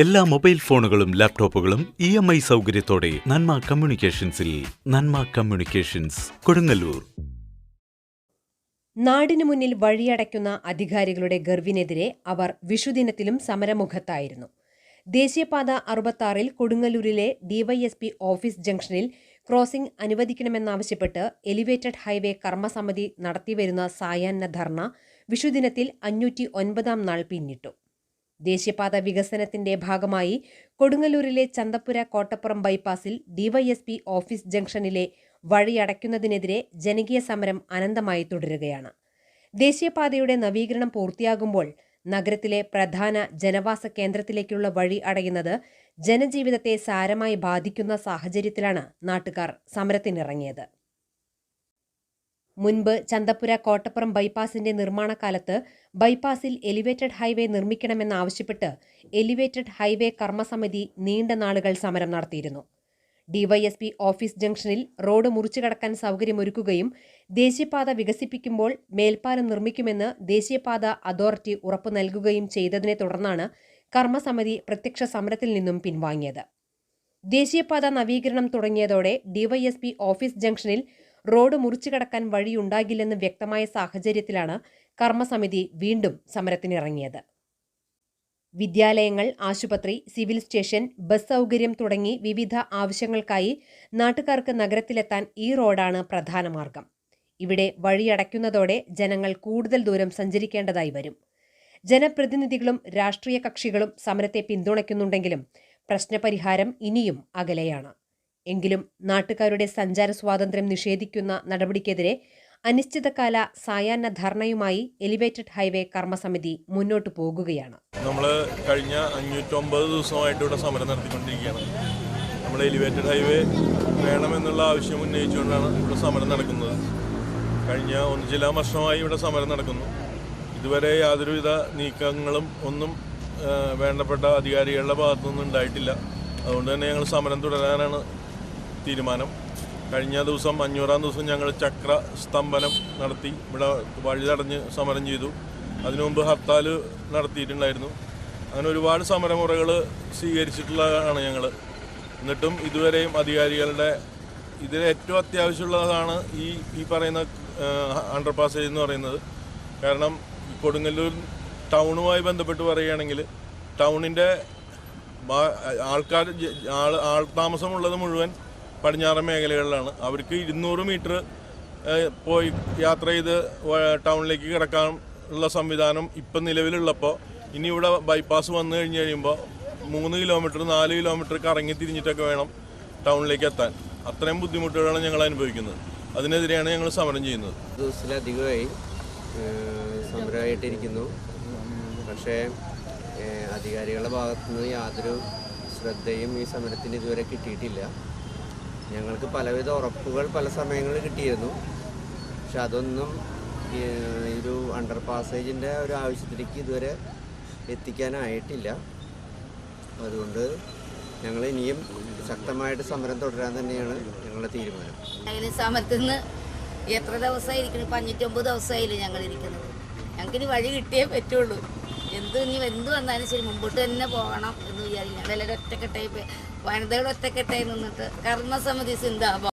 എല്ലാ മൊബൈൽ ഫോണുകളും ലാപ്ടോപ്പുകളും ഇ എം ഐ സൗകര്യത്തോടെ നന്മ കമ്മ്യൂണിക്കേഷൻസിൽ നന്മ കമ്മ്യൂണിക്കേഷൻസ് കൊടുങ്ങല്ലൂർ. നാടിനു മുന്നിൽ വഴിയടയ്ക്കുന്ന അധികാരികളുടെ ഗർവിനെതിരെ അവർ വിഷുദിനത്തിലും സമരമുഖത്തായിരുന്നു. ദേശീയപാത അറുപത്താറിൽ കൊടുങ്ങല്ലൂരിലെ ഡിവൈഎസ്പി ഓഫീസ് ജംഗ്ഷനിൽ ക്രോസിംഗ് അനുവദിക്കണമെന്നാവശ്യപ്പെട്ട് എലിവേറ്റഡ് ഹൈവേ കർമ്മസമിതി നടത്തിവരുന്ന സായാഹ്ന ധർണ വിഷുദിനത്തിൽ അഞ്ഞൂറ്റി ഒൻപതാം നാൾ പിന്നിട്ടു. ദേശീയപാത വികസനത്തിന്റെ ഭാഗമായി കൊടുങ്ങല്ലൂരിലെ ചന്തപ്പുര കോട്ടപ്പുറം ബൈപ്പാസിൽ ഡിവൈഎസ്പി ഓഫീസ് ജംഗ്ഷനിലെ വഴിയടയ്ക്കുന്നതിനെതിരെ ജനകീയ സമരം അനന്തമായി തുടരുകയാണ്. ദേശീയപാതയുടെ നവീകരണം പൂർത്തിയാകുമ്പോൾ നഗരത്തിലെ പ്രധാന ജനവാസ കേന്ദ്രത്തിലേക്കുള്ള വഴി അടയുന്നത് ജനജീവിതത്തെ സാരമായി ബാധിക്കുന്ന സാഹചര്യത്തിലാണ് നാട്ടുകാർ സമരത്തിനിറങ്ങിയത്. മുൻപ് ചന്തപ്പുര കോട്ടപ്പുറം ബൈപ്പാസിന്റെ നിർമ്മാണകാലത്ത് ബൈപ്പാസിൽ എലിവേറ്റഡ് ഹൈവേ നിർമ്മിക്കണമെന്നാവശ്യപ്പെട്ട് എലിവേറ്റഡ് ഹൈവേ കർമ്മസമിതി നീണ്ട നാളുകൾ സമരം നടത്തിയിരുന്നു. ഡിവൈഎസ്പി ഓഫീസ് ജംഗ്ഷനിൽ റോഡ് മുറിച്ചു കടക്കാൻ സൗകര്യമൊരുക്കുകയും ദേശീയപാത വികസിപ്പിക്കുമ്പോൾ മേൽപ്പാലം നിർമ്മിക്കുമെന്ന് ദേശീയപാത അതോറിറ്റി ഉറപ്പു നൽകുകയും ചെയ്തതിനെ തുടർന്നാണ് കർമ്മസമിതി പ്രത്യക്ഷ സമരത്തിൽ നിന്നും പിൻവാങ്ങിയത്. ദേശീയപാത നവീകരണം തുടങ്ങിയതോടെ ഡിവൈഎസ്പി ഓഫീസ് ജംഗ്ഷനിൽ റോഡ് മുറിച്ചു കടക്കാൻ വഴിയുണ്ടാകില്ലെന്ന് വ്യക്തമായ സാഹചര്യത്തിലാണ് കർമ്മസമിതി വീണ്ടും സമരത്തിനിറങ്ങിയത്. വിദ്യാലയങ്ങൾ ആശുപത്രി സിവിൽ സ്റ്റേഷൻ ബസ് സൗകര്യം തുടങ്ങി വിവിധ ആവശ്യങ്ങൾക്കായി നാട്ടുകാർക്ക് നഗരത്തിലെത്താൻ ഈ റോഡാണ് പ്രധാന മാർഗം. ഇവിടെ വഴിയടയ്ക്കുന്നതോടെ ജനങ്ങൾ കൂടുതൽ ദൂരം സഞ്ചരിക്കേണ്ടതായി വരും. ജനപ്രതിനിധികളും രാഷ്ട്രീയ കക്ഷികളും സമരത്തെ പിന്തുണയ്ക്കുന്നുണ്ടെങ്കിലും പ്രശ്നപരിഹാരം ഇനിയും അകലെയാണ്. എങ്കിലും നാട്ടുകാരുടെ സഞ്ചാര സ്വാതന്ത്ര്യം നിഷേധിക്കുന്ന നടപടിക്കെതിരെ അനിശ്ചിതകാല സായാഹ്ന ധർണയുമായി എലിവേറ്റഡ് ഹൈവേ കർമ്മസമിതി മുന്നോട്ട് പോകുകയാണ്. നമ്മൾ കഴിഞ്ഞ അഞ്ഞൂറ്റൊമ്പത് ദിവസമായിട്ട് ഇവിടെ സമരം നടത്തിക്കൊണ്ടിരിക്കുകയാണ്. നമ്മൾ എലിവേറ്റഡ് ഹൈവേ വേണമെന്നുള്ള ആവശ്യം ഉന്നയിച്ചുകൊണ്ടാണ് ഇവിടെ സമരം നടക്കുന്നത്. കഴിഞ്ഞ ഒന്ന് ചില വർഷമായി ഇവിടെ സമരം നടക്കുന്നു. ഇതുവരെ യാതൊരുവിധ നീക്കങ്ങളും ഒന്നും വേണ്ടപ്പെട്ട അധികാരികളുടെ ഭാഗത്തുനിന്നും ഉണ്ടായിട്ടില്ല. അതുകൊണ്ട് തന്നെ ഞങ്ങൾ സമരം തുടരാനാണ് തീരുമാനം. കഴിഞ്ഞ ദിവസം അഞ്ഞൂറാം ദിവസം ഞങ്ങൾ ചക്ര സ്തംഭനം നടത്തി. ഇവിടെ വഴി തടഞ്ഞ് സമരം ചെയ്തു. അതിനു മുമ്പ് ഹർത്താൽ നടത്തിയിട്ടുണ്ടായിരുന്നു. അങ്ങനെ ഒരുപാട് സമരമുറകൾ സ്വീകരിച്ചിട്ടുള്ളതാണ് ഞങ്ങൾ. എന്നിട്ടും ഇതുവരെയും അധികാരികളുടെ ഇതിൽ ഏറ്റവും അത്യാവശ്യമുള്ളതാണ് ഈ ഈ പറയുന്ന അണ്ടർ പാസേജ് എന്ന് പറയുന്നത്. കാരണം കൊടുങ്ങല്ലൂർ ടൗണുമായി ബന്ധപ്പെട്ട് പറയുകയാണെങ്കിൽ ടൗണിന്റെ ആൾക്കാർ ആൾ താമസമുള്ളത് മുഴുവൻ പടിഞ്ഞാറൻ മേഖലകളിലാണ്. അവർക്ക് ഇരുന്നൂറ് മീറ്റർ പോയി യാത്ര ചെയ്ത് ടൗണിലേക്ക് കിടക്കാൻ ഉള്ള സംവിധാനം ഇപ്പം നിലവിലുള്ളപ്പോൾ ഇനി ഇവിടെ ബൈപ്പാസ് വന്നു കഴിഞ്ഞ് കഴിയുമ്പോൾ മൂന്ന് കിലോമീറ്റർ നാല് കിലോമീറ്റർ കറങ്ങി തിരിഞ്ഞിട്ടൊക്കെ വേണം ടൗണിലേക്ക് എത്താൻ. അത്രയും ബുദ്ധിമുട്ടുകളാണ് ഞങ്ങൾ അനുഭവിക്കുന്നത്. അതിനെതിരെയാണ് ഞങ്ങൾ സമരം ചെയ്യുന്നത്. ദിവസത്തിലധികമായി സമരമായിട്ടിരിക്കുന്നു. പക്ഷേ അധികാരികളുടെ ഭാഗത്തുനിന്ന് യാതൊരു ശ്രദ്ധയും ഈ സമരത്തിന് ഇതുവരെ കിട്ടിയിട്ടില്ല. ഞങ്ങൾക്ക് പലവിധ ഉറപ്പുകൾ പല സമയങ്ങളിൽ കിട്ടിയിരുന്നു. പക്ഷെ അതൊന്നും ഈ ഒരു അണ്ടർ പാസേജിന്റെ ഒരു ആവശ്യത്തിലേക്ക് ഇതുവരെ എത്തിക്കാനായിട്ടില്ല. അതുകൊണ്ട് ഞങ്ങൾ ഇനിയും ശക്തമായിട്ട് സമരം തുടരാൻ തന്നെയാണ് ഞങ്ങളുടെ തീരുമാനം. സമരത്തിൽ നിന്ന് എത്ര ദിവസമായിരിക്കണം ഇപ്പം അഞ്ഞൂറ്റൊമ്പത് ദിവസമായില്ലേ ഞങ്ങൾ ഇരിക്കുന്നത്. ഞങ്ങൾക്ക് ഇനി വഴി കിട്ടിയേ പറ്റുള്ളൂ. എന്ത് ഇനി എന്ത് വന്നാലും ശരി മുമ്പോട്ട് തന്നെ പോകണം എന്ന് വിചാരിക്കും എല്ലാവരും ഒറ്റക്കെട്ടായി വനിതകൾ ഒറ്റക്കെട്ടായി നിന്നിട്ട് കർമ്മസമിതി സിന്ദാബാദ്.